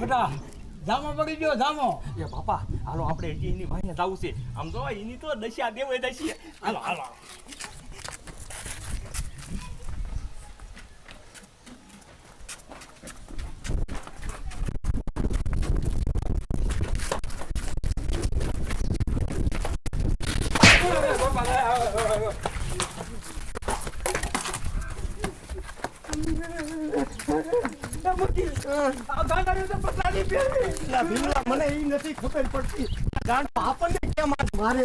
બેટા, જામો પડી ગયો, જામો. એ બાપા, હાલો આપણે એની વાંહે જાવું છે. આમ જો એની તો દશા દેવે દશી હાલો હાલો પેલા ભીમલા મને એ નથી ખબર પડતી આપણને કેમ આજ મારે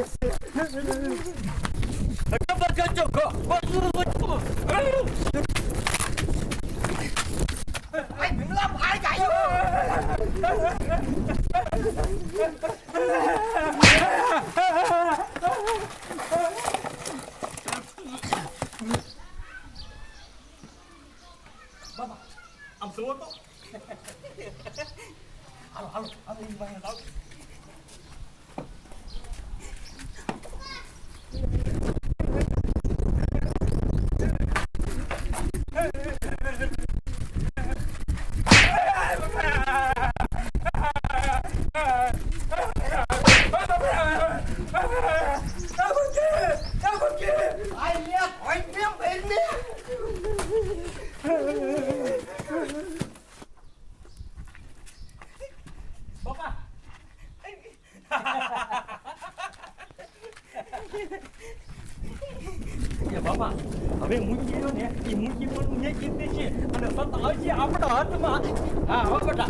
બાબા આમ જુઓ તો. હાલો હાલો હાલો એ બાપા હવે મૂકી ને એ મૂકી પણ મેં કીધી છે અને સત આવશે આપણા હાથમાં હા હવે બેટા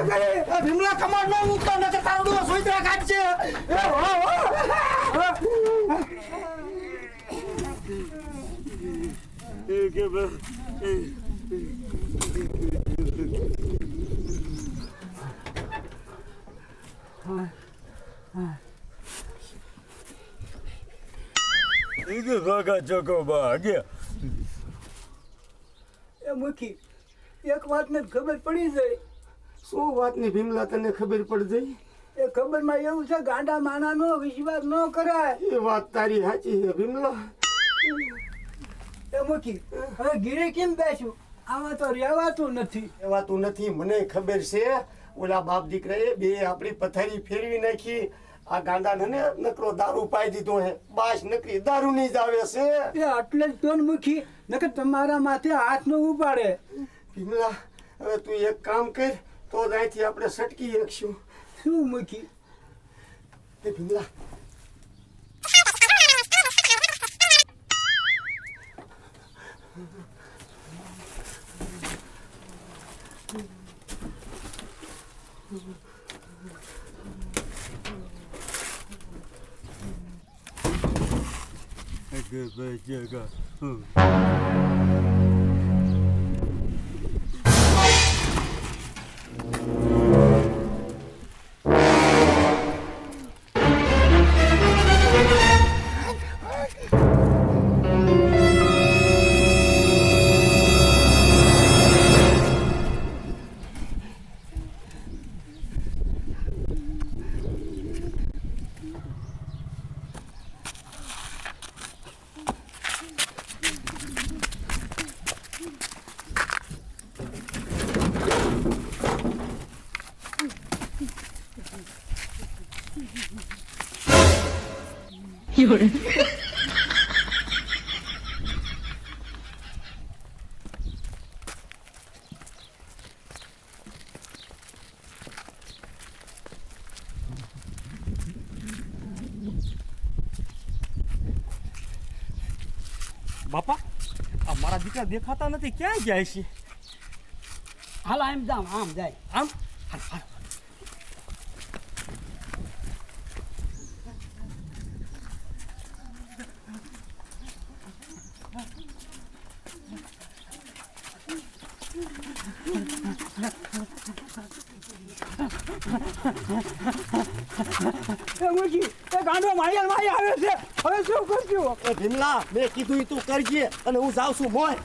ભીમલા કમાડ નો મૂકતો નકર તારો ડોહો સોઈતરા કાઢશે એ હો હો. એ મુખી એક વાતને ખબર પડી જાય. શું વાતની ભીમલા તને ખબર પડી જઈ? એ ખબરમાં એવું છે ગાંડા માણાનો વિશ્વાસ ન કરાય. એ વાત તારી સાચી છે ભીમલા. એ મુખી હવે ગીરે કેમ બેસું આમાં તો રહેવાતું નથી. એવા તું નથી મને ખબર છે. ઓલા બાપ દીકરાએ બે આપણી પથારી ફેરવી નાખી. આ ગાંડાને ને નકરો દારૂ પાઈ દીધો હે. બાસ નકરી દારૂ ની જ આવે છે. એ એટલે જ તો ને મુખી નકર તમારા માથે હાથ ન ઉપાડે. ભીમલા હવે તું એક કામ કર. तो दाई थी आपने सेट की रक्षु तू मैं की ते भिंडा Good, good, good, good. Hmm. 有人，બાપા આ મારા દીકરા દેખાતા નથી. ક્યાં જાય છે? હાલ આમ જામ આમ જાય. આમ? હાલ, હાલ. મુજી એ ગાંડો મારી મારી આવે છે. હવે શું કરજો એ ભીમલા મેં કીધું તું કરજે અને હું જાઉં છું મોય.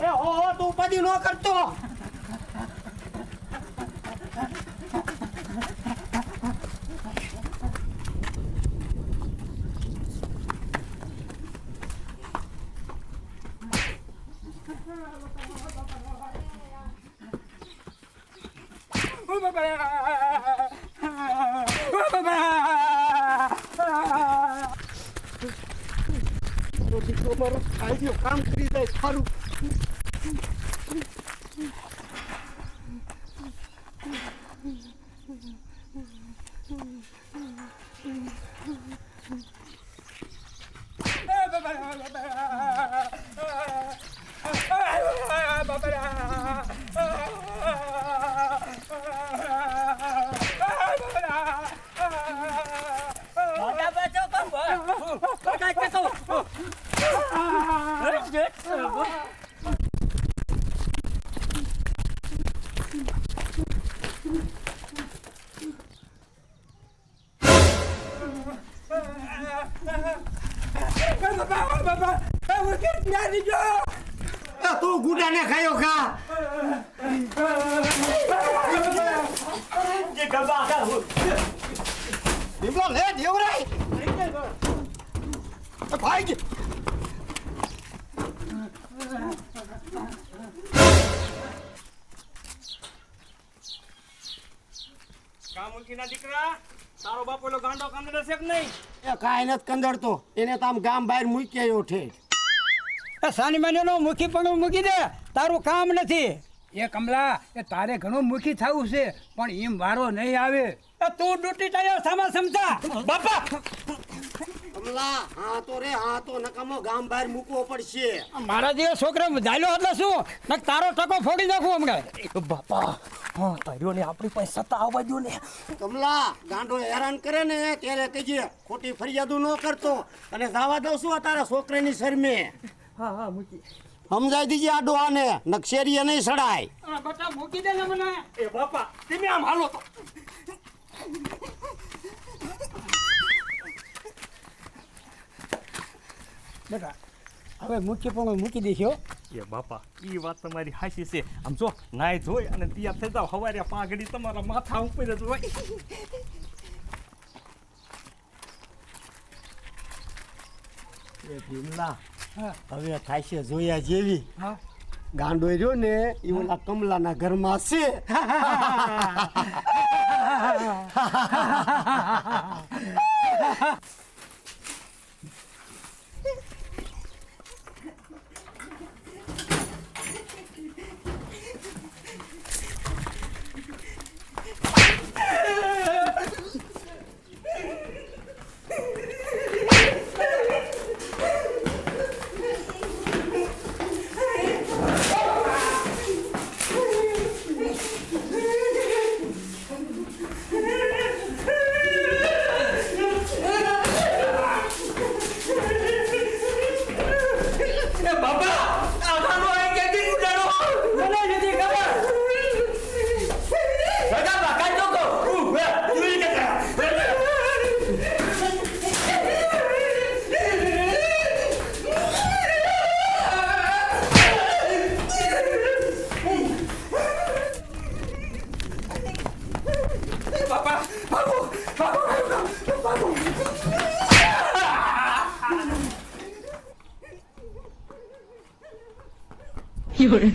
એ તું ઉપાધિ ન કરતો. દીકરો મારો કામ કરી જાય સારું. એ તું ગુડાને ખાયો ખા. ભીમલો લે દેવરાય. એ ભાઈ ગે. કામ મૂકીના દીકરા તારો બાપ ઓલો ગાંડો કાંદડો છે કે નહીં? એ કાંઈ નથી કંદડતો એને તો આમ ગામ બહાર મૂકી આવ્યો ઠેઠ. મુખી પણ મૂકી દે. તારું કામ નથી. એ કમલા એ તારે ઘણું મુખી થવું છે પણ એમ વારો નહીં આવે. તું ડૂટી ટાયો સામા સમજા. બાપા! કમલા હા તો રે હા તો નકામો ગામ બહાર મૂકવો પડશે. મારા જેવો છોકરા ઝાલ્યો એટલે શું? નક તારો ટકો ફોડી નાખું હમણાં. બાપા હા તાર્યો ને આપણી પાસે સત્તા આવવા દો ને. કમલા ગાંડો હેરાન કરે ને ત્યારે કહીએ ખોટી ફરિયાદો ન કરતો. અને જવા દઉં છું આ તારા છોકરાની શરમે. હા હા મૂકી. સમજાઈ દીજે આ ડોહાને નક્ષેરીએ નહીં સડાય. બટા મૂકી દે ને મને. એ બાપા તમે આમ હાલો તો. બેટા હવે મૂકી પણ મૂકી દેશો એ બાપા એ વાત તમારી હાચી છે. આમ જો નાય ધોઈ અને તૈયાર થઈ જાવ હવારે પાઘડી તમારા માથા ઉપર જ હોય. એ ભીમલા હવે થાય છે જોયા જેવી. ગાંડો રહ્યો ને એ ઓલા કમલાના ઘરમાં છે. એ 有人，